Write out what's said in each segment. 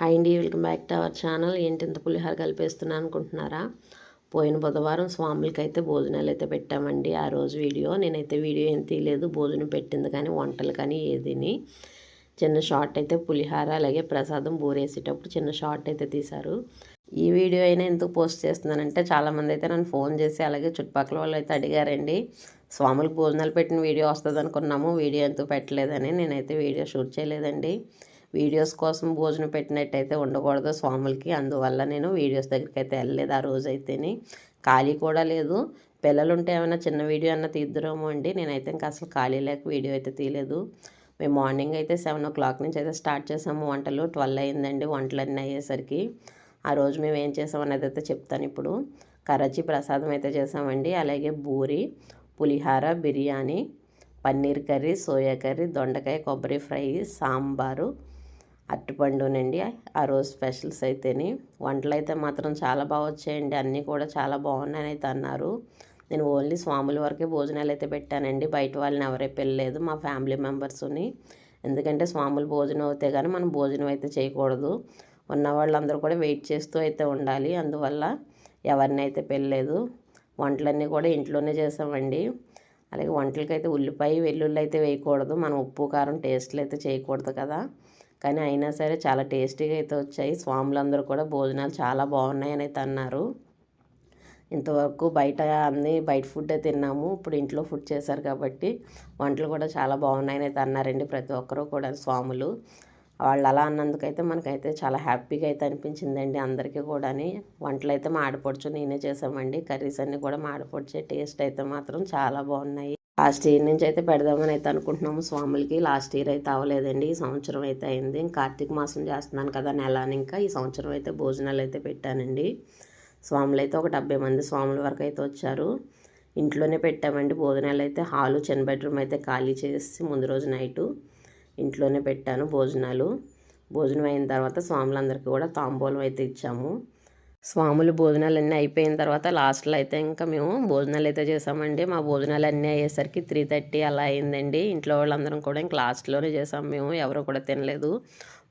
Hi అండి welcome back to our channel. ఏంటి ఇంత పులిహార కలిపేస్తున్నాను అనుకుంటున్నారా? పోయిన బుధవారం స్వాములకి అయితే భోజనాలు అయితే పెట్టామండి ఆ రోజు వీడియో. నేనైతే వీడియో ఏం తీయలేదు భోజనం పెట్టింది కానీ వంటలు కానీ ఏదిని. చిన్న షార్ట్ అయితే పులిహార అలాగే ప్రసాదం బూరేసేటప్పుడు చిన్న షార్ట్ అయితే తీశారు. ఈ వీడియో అయినా ఎందుకు పోస్ట్ చేస్తున్నానంటే చాలామంది అయితే నన్ను ఫోన్ చేసి అలాగే చుట్టుపక్కల వాళ్ళు అయితే అడిగారండి స్వాములకు భోజనాలు పెట్టిన వీడియో వస్తుంది అనుకున్నాము వీడియో ఎందుకు పెట్టలేదని? నేనైతే వీడియో షూట్ చేయలేదండి. వీడియోస్ కోసం భోజనం పెట్టినట్టయితే ఉండకూడదు స్వాములకి. అందువల్ల నేను వీడియోస్ దగ్గరికి అయితే వెళ్ళలేదు ఆ రోజు అయితేనే ఖాళీ కూడా లేదు. పిల్లలు ఉంటే ఏమైనా చిన్న వీడియో అన్న తీద్దురేమో అండి. నేనైతే ఇంకా అసలు ఖాళీ లేక వీడియో అయితే తీయలేదు. మేము మార్నింగ్ అయితే సెవెన్ ఓ క్లాక్ నుంచి అయితే స్టార్ట్ చేసాము వంటలు. ట్వెల్వ్ అయిందండి వంటలు అన్నీ అయ్యేసరికి. ఆ రోజు మేము ఏం చేసాం అనేది అయితే చెప్తాను ఇప్పుడు. కరచి ప్రసాదం అయితే చేసామండి. అలాగే బూరి పులిహార biryani paneer curry soya curry దొండకాయ కొబ్బరి ఫ్రై సాంబారు అరటిపండునండి ఆ రోజు స్పెషల్స్ అయితేని. వంటలు అయితే మాత్రం చాలా బాగా వచ్చాయండి. అన్నీ కూడా చాలా బాగున్నాయని అయితే అన్నారు. నేను ఓన్లీ స్వాముల వరకే భోజనాలు అయితే పెట్టానండి. బయట వాళ్ళని ఎవరే పెళ్ళలేదు. మా ఫ్యామిలీ మెంబర్స్ని ఎందుకంటే స్వాములు భోజనం అవుతే కానీ మనం భోజనం అయితే చేయకూడదు. ఉన్న వాళ్ళందరూ కూడా వెయిట్ చేస్తూ అయితే ఉండాలి. అందువల్ల ఎవరిని అయితే పెళ్ళలేదు. వంటలన్నీ కూడా ఇంట్లోనే చేసామండి. అలాగే వంటలకైతే ఉల్లిపాయ వెల్లుల్లి అయితే వేయకూడదు. మనం ఉప్పు కారం టేస్ట్లు అయితే చేయకూడదు కదా. కానీ అయినా సరే చాలా టేస్టీగా అయితే వచ్చాయి. స్వాములందరూ కూడా భోజనాలు చాలా బాగున్నాయని అయితే అన్నారు. ఇంతవరకు బయట అన్నీ బయట ఫుడ్ తిన్నాము. ఇప్పుడు ఇంట్లో ఫుడ్ చేశారు కాబట్టి వంటలు కూడా చాలా బాగున్నాయని అయితే అన్నారండి ప్రతి ఒక్కరూ కూడా స్వాములు. వాళ్ళు అలా అన్నందుకైతే మనకైతే చాలా హ్యాపీగా అయితే అనిపించిందండి అందరికీ కూడా వంటలు అయితే మాడిపొడుచు నేనే చేసామండి కర్రీస్ అన్నీ కూడా మాడిపొడిచే టేస్ట్ అయితే మాత్రం చాలా బాగున్నాయి. లాస్ట్ ఇయర్ నుంచి అయితే పెడదామని అయితే అనుకుంటున్నాము. స్వాములకి లాస్ట్ ఇయర్ అయితే అవ్వలేదండి. ఈ సంవత్సరం అయితే అయింది. కార్తీక మాసం చేస్తున్నాను కదా నెల ఇంకా ఈ సంవత్సరం అయితే భోజనాలు అయితే పెట్టానండి. స్వాములు అయితే ఒక డెబ్బై మంది స్వాముల వరకు అయితే వచ్చారు. ఇంట్లోనే పెట్టామండి. భోజనాలు అయితే హాలు చిన్న బెడ్రూమ్ అయితే ఖాళీ చేసి ముందు రోజు నైటు ఇంట్లోనే పెట్టాను భోజనాలు. భోజనం అయిన తర్వాత స్వాములందరికీ కూడా తాంబూలం అయితే ఇచ్చాము. స్వాములు భోజనాలు అన్నీ అయిపోయిన తర్వాత లాస్ట్లో అయితే ఇంకా మేము భోజనాలు అయితే చేసామండి. మా భోజనాలు అన్నీ అయ్యేసరికి త్రీ థర్టీ అలా అయిందండి. ఇంట్లో వాళ్ళందరం కూడా ఇంక లాస్ట్లోనే చేసాం. మేము ఎవరు కూడా తినలేదు.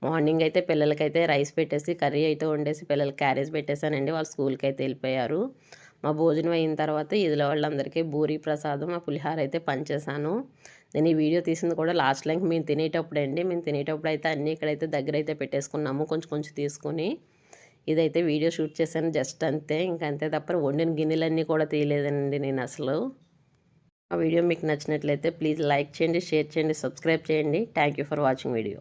మార్నింగ్ అయితే పిల్లలకైతే రైస్ పెట్టేసి కర్రీ అయితే వండేసి పిల్లలకి క్యారేజ్ పెట్టేశానండి. వాళ్ళు స్కూల్కి అయితే వెళ్ళిపోయారు. మా భోజనం అయిన తర్వాత ఇదిలో వాళ్ళందరికీ బూరి ప్రసాదం ఆ పులిహార అయితే పనిచేశాను నేను ఈ వీడియో తీసింది కూడా లాస్ట్ లైక్ మేము తినేటప్పుడు అండి మేము తినేటప్పుడు అయితే అన్నీ ఇక్కడైతే దగ్గర అయితే పెట్టేసుకున్నాము. కొంచెం కొంచెం తీసుకుని ఇదైతే వీడియో షూట్ చేశాను జస్ట్ అంతే. ఇంకంతే తప్ప వండిన గిన్నెలన్నీ కూడా తీయలేదండి నేను అసలు. ఆ వీడియో మీకు నచ్చినట్లయితే ప్లీజ్ లైక్ చేయండి షేర్ చేయండి సబ్స్క్రైబ్ చేయండి. Thank for watching video.